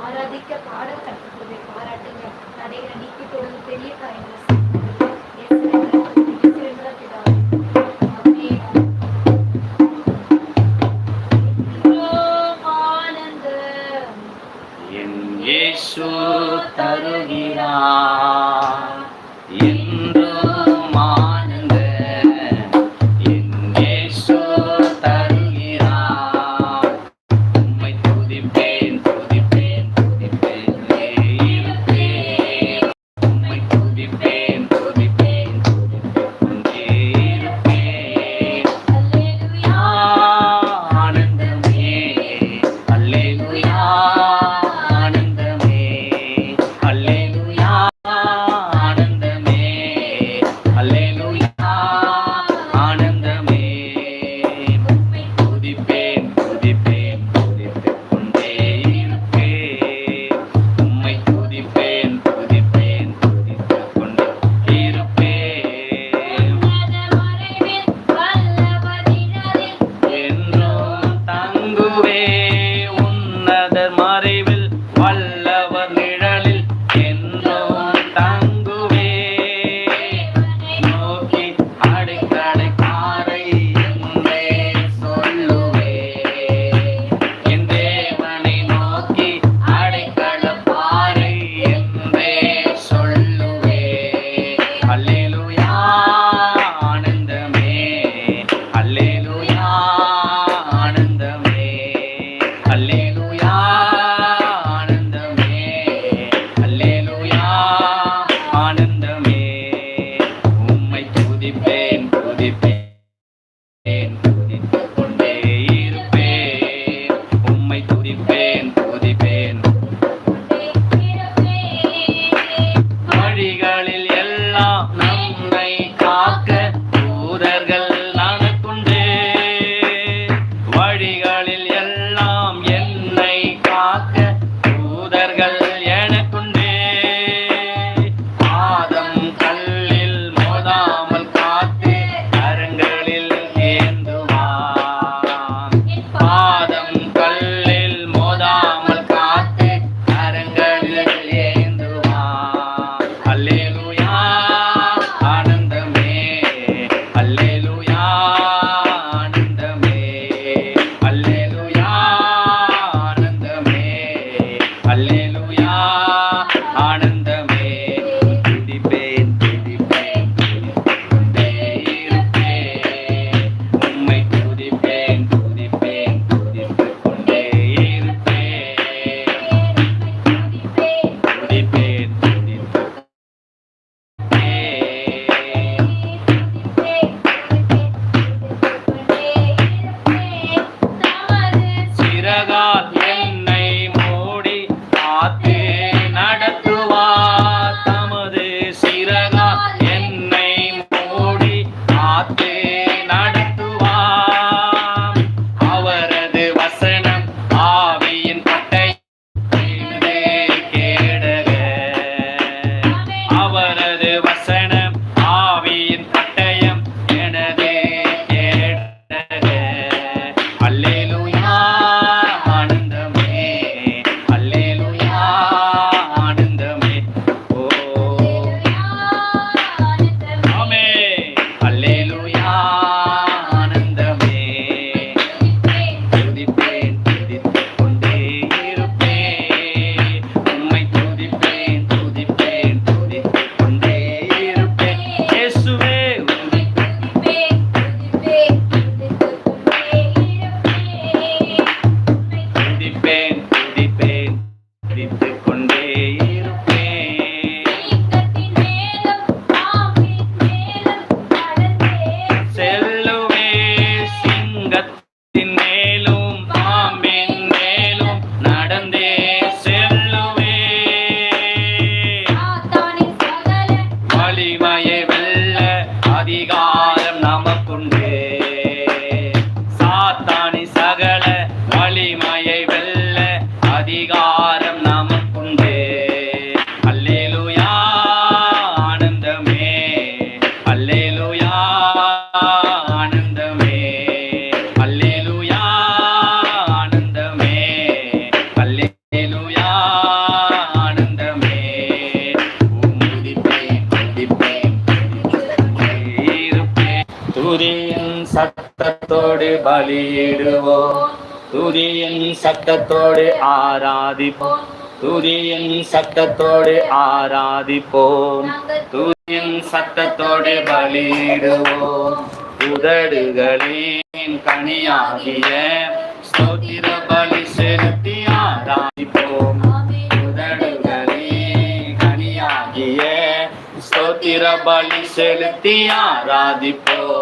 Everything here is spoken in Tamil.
ஆராதிக்க Hola. ಶ್ರೀಗಳ Dale. பலியிடுவோம் துதியின் சத்தத்தோடு ஆராதிப்போம். துதியின் சத்தத்தோடு ஆராதிப்போம். துதியின் சத்தத்தோடு பலியிடுவோம். உதடுகளின் கனியாகிய ஸ்தோத்திர பலி செலுத்தி ஆராதிப்போம். உதடுகளின் கனியாகிய ஸ்தோத்திர பலி செலுத்தி ஆராதிப்போம்.